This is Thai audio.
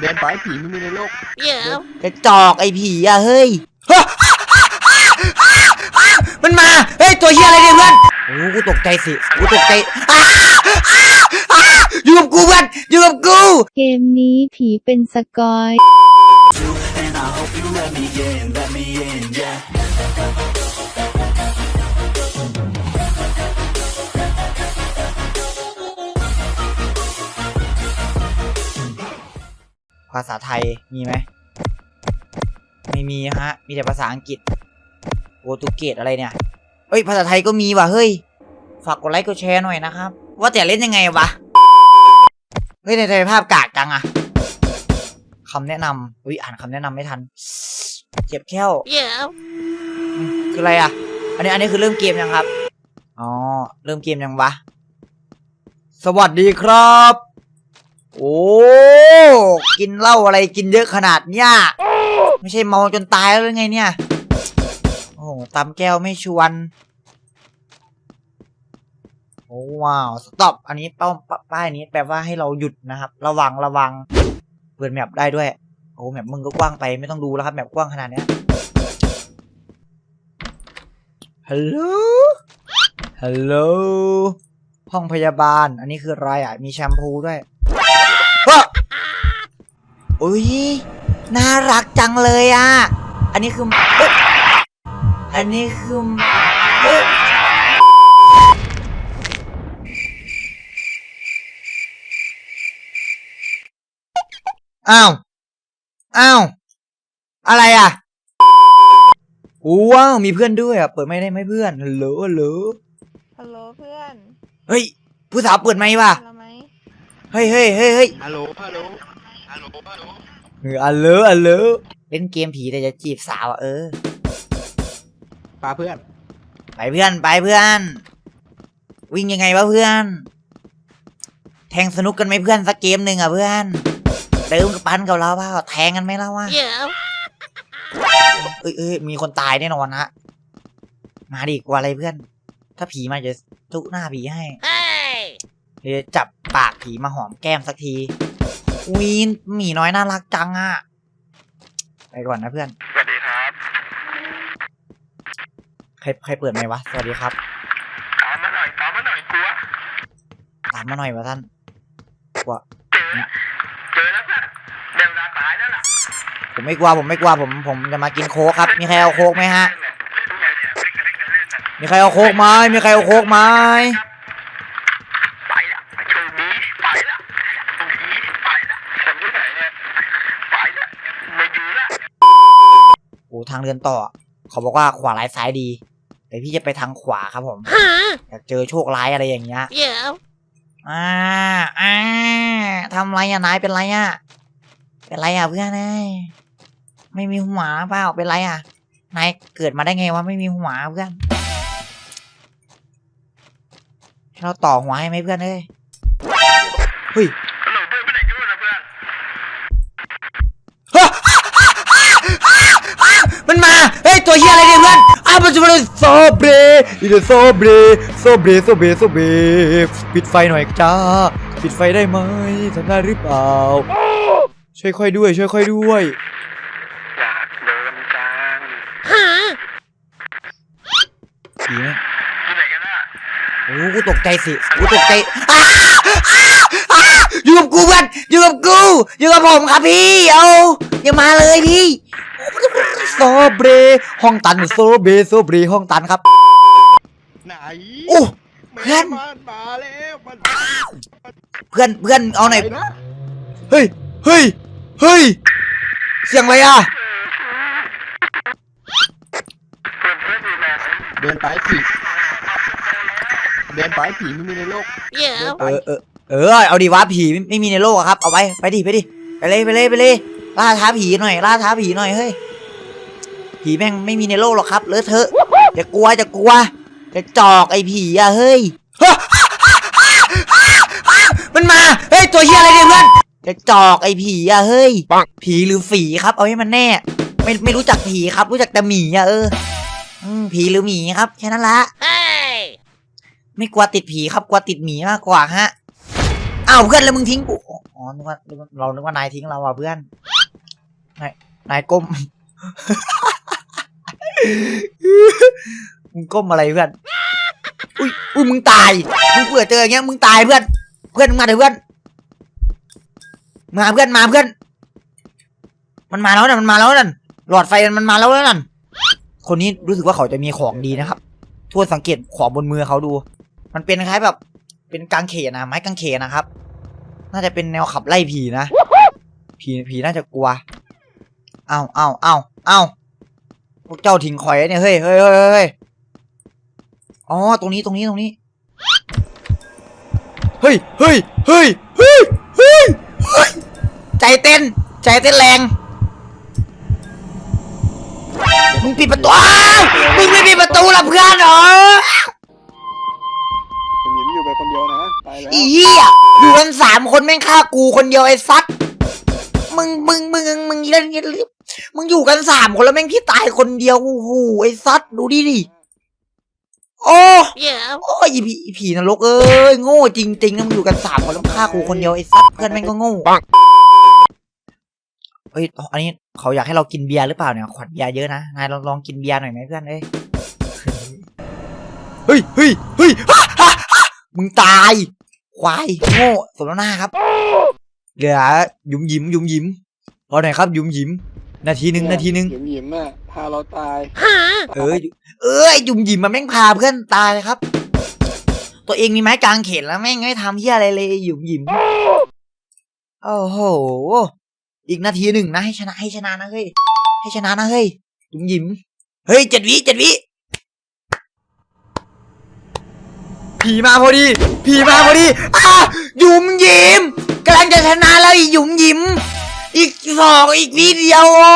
เดินไปผีไม่มีในโลก Yeah. กระจอกไอ้ผีอะเฮ้ย มันมา เฮ้ย ตัวเฮียอะไรเนี่ยเพื่อนโอ้กูตกใจสิ กูตกใจอ้าอ้าอ้าอยู่กับกูเพื่อนอยู่กับกู เกมนี้ผีเป็นสกอย ภาษาไทยมีไหม ไม่มีฮะ มีแต่ภาษาอังกฤษโปรตุเกสอะไรเนี่ย เฮ้ย ภาษาไทยก็มีว่ะ เฮ้ย ฝากกดไลค์กดแชร์หน่อยนะครับ ว่าแต่เล่นยังไงวะ เฮ้ย ในไทยภาพกากจังอะคำแนะนำอุ้ยอ่านคำแนะนำไม่ทัน เจ็บแค้ว Yeah. คืออะไรอะอันนี้อันนี้คือเริ่มเกมยังครับ อ๋อ เริ่มเกมยังวะ สวัสดีครับ โอ้ กินเหล้าอะไรกินเยอะขนาดเนี้ยไม่ใช่เมาจนตายแล้วหรือไงเนี่ย โอ้โหตำแก้วไม่ชวน โอ้ว้าว สต็อป อันนี้เป้าป้ายนี้แปลว่าให้เราหยุดนะครับ ระวังระวัง เปิดแมปได้ด้วย โอ้แมปมึงก็กว้างไปไม่ต้องดูแล้วครับแมปกว้างขนาดเนี้ย ฮัลโหล ฮัลโหล ห้องพยาบาล อันนี้คืออะไรอะ มีแชมพูด้วย อุ้ยน่ารักจังเลยอะ อันนี้คือเอ๊ะอันนี้คือเอ๊ะอ้าว อ้าว อะไรอะว้าวมีเพื่อนด้วยอะ เปิดไม่ได้ไหมเพื่อนฮัลโหลฮัลโหลฮัลโหลเพื่อน เฮ้ย ผู้สาวเปิดไหมค์ว่ะ เราไหมเฮ้ยเฮ้ยเฮ้ยเฮ้ยฮัลโหล ฮัลโหล ฮัลโหลฮัลโหลเอออัลเลออัลเลอเล่นเกมผีแต่จะจีบสาวอะเออปาเพื่อน ไปเพื่อนไปเพื่อน วิ่งยังไงวะเพื่อน แทงสนุกกันไหมเพื่อนสักเกมหนึ่งอะเพื่อนเดิมกับปันกับเราเปล่าแทงกันไหมล่ะวะ Yeah. เอ้ยเอ้ยมีคนตายแน่นอนฮะมาดิกว่าอะไรเพื่อน ถ้าผีมาจะทุหน้าผีให้ Hey. เดี๋ยวจับปากผีมาหอมแก้มสักที วีนหมีน้อยน่ารักจังอะ ไปก่อนนะเพื่อน สวัสดีครับ ใครใครเปิดไหมค์วะ สวัสดีครับ ตามมาหน่อย ตามมาหน่อยกลัว ตามมาหน่อยวะท่านกลัว เจอแล้วเจอแล้วค่ะเดวดาตายแล้วล่ะผมไม่กลัว ผมไม่กลัว ผม ผมจะมากินโค้กครับ มีใครเอาโค้กไหมฮะไม่เคยไม่เคยเล่นน่ะมีใครเอาโค้กไหมมีใครเอาโค้กไหม ทางเดินต่อ เขาบอกว่าขวาร้ายซ้ายดีแต่พี่จะไปทางขวาครับผม Huh? อยากเจอโชคร้ายอะไรอย่างเงี้ย Yeah. อ่าอ่าทำไรอะนายเป็นไรอะ เป็นไรอะเพื่อนเอ้ยไม่มีหัวเปล่าเป็นไรอะนายเกิดมาได้ไงวะไม่มีหัวเพื่อนให้เราต่อหัวให้ไหมเพื่อนเอ้ยเฮ้ย มันมา เฮ้ย ตัวเฮียอะไรเนี่ยเพื่อนอ้าวมันจะมาเลยโซเบรอีเดโซเบรโซเบรโซเบรโซเบรปิดไฟหน่อยจ้า ปิดไฟได้ไหมทำได้หรือเปล่า ช่วยค่อยด้วย ช่วยค่อยด้วย อยากโดนจัง Huh? ผีไหมอยู่ไหนกันน่ะโอ้กูตกใจสิกูตกใจอ้าอ้าอ้าอยู่กับกูเพื่อนอยู่กับกู อยู่กับผมครับพี่ เอาอย่ามาเลยพี่ โซเบรห้องตันโซเบรโซเบรห้องตันครับ ไหนโอ้ เพื่อน แม่มันมาแล้วมันเพื่อนเพื่อนเอาหน่อยไปนะเฮ้ยเฮ้ยเฮ้ยเสียงอะไรอะเพื่อนเพื่อนอยู่ไหนเดินไปผีเดินไปผีไม่มีในโลก Yeah. เออเออเออเอาดีวะผีไม่ไม่มีในโลกอะครับเอาไปไปดิไปดิไปเลยไปเลยไปเลยล่าท้าผีหน่อยล่าท้าผีหน่อยเฮ้ย ผีแม่งไม่มีในโลกหรอกครับเลอะเทอะจะกลัวจะกลัวจะจอกไอ้ผีอะเฮ้ยมันมาเฮ้ยตัวเฮียอะไรเนี่ยเพื่อนจะจอกไอ้ผีอะเฮ้ยผีหรือฝีครับ เอาให้มันแน่ ไม่ไม่รู้จักผีครับ รู้จักแต่หมีอะเออผีหรือหมีครับแค่นั้นละไม่กลัวติดผีครับกลัวติดหมีมากกว่าฮะอ้าวเพื่อนแล้วมึงทิ้งกูอ๋อนึกว่านึกว่าเรานึกว่านายทิ้งเราอะเพื่อนนายนายก้ม มึงก้มอะไรเพื่อน อุ้ยอุ้ยมึงตาย มึงเผื่อเจออย่างเงี้ย มึงตายเพื่อน เพื่อนมึงมาเถอะเพื่อน มาเพื่อนมาเพื่อน มันมาแล้วนั่นมันมาแล้วนั่น หลอดไฟมันมาแล้วนั่น คนนี้รู้สึกว่าเขาจะมีของดีนะครับ ทวนสังเกตของบนมือเขาดู มันเป็นคล้ายแบบ เป็นกางเขนนะ ไม้กางเขนนะครับ น่าจะเป็นแนวขับไล่ผีนะ ผีผีน่าจะกลัว เอาเอาเอาเอา พวกเจ้าทิ้งคอยไว้เนี่ยเฮ้ยเฮ้ยเฮ้ยเฮ้ยอ๋อตรงนี้ตรงนี้ตรงนี้เฮ้ยเฮ้ยเฮ้ยเฮ้ยเฮ้ยเฮ้ยใจเต้น ใจเต้นแรงมึงปิดประตูอ้าวมึงไม่ปิดประตูละเพื่อนเหรอผมหยิบอยู่ไปคนเดียวนะไปแล้วอีเหี้ยอยู่กันสามคนแม่งฆ่ากูคนเดียวไอ้ซัดมึงมึงมึงมึงเล่น มึงอยู่กันสามคนแล้วแม่งพี่ตายคนเดียวโอ้โหไอ้ซัดดูดิดิโอ้โอ้ยอีผีอีผีนรกเอ้ยโง่จริงๆนะมึงอยู่กันสามคนแล้วฆ่ากูคนเดียวไอ้ซัดเพื่อนแม่งก็โง่เฮ้ยอันนี้เขาอยากให้เรากินเบียร์หรือเปล่าเนี่ยขวดเบียร์เยอะนะนายลองลองกินเบียร์หน่อยไหมเพื่อนเอ้ยเฮ้ยเฮ้ยเฮ้ยฮ่าฮ่าฮ่ามึงตายควายโง่สมน้ำหน้าครับเหลือหยุมหยิมหยุมหยิมพอหน่อยครับหยุมหยิม นาทีหนึ่งนาทีหนึ่งหยิมหยิมอะพาเราตายเออเออไอ้หยุมหยิมมันแม่งพาเพื่อนตายเลยครับ ตัวเองมีไม้กางเขนแล้วแม่งไม่ทำเฮียอะไรเลยไอ้หยุมหยิมโอ้โหอีกนาทีหนึ่งนะให้ชนะให้ชนะนะเฮ้ยให้ชนะนะเฮ้ยหยุมหยิมเฮ้ยเจ็ดวิเจ็ดวิผีมาพอดีผีมาพอดีอ้าหยุมหยิมกำลังจะชนะแล้วอีหยุมหยิม อีกสองอีกนิดเดียวโอ้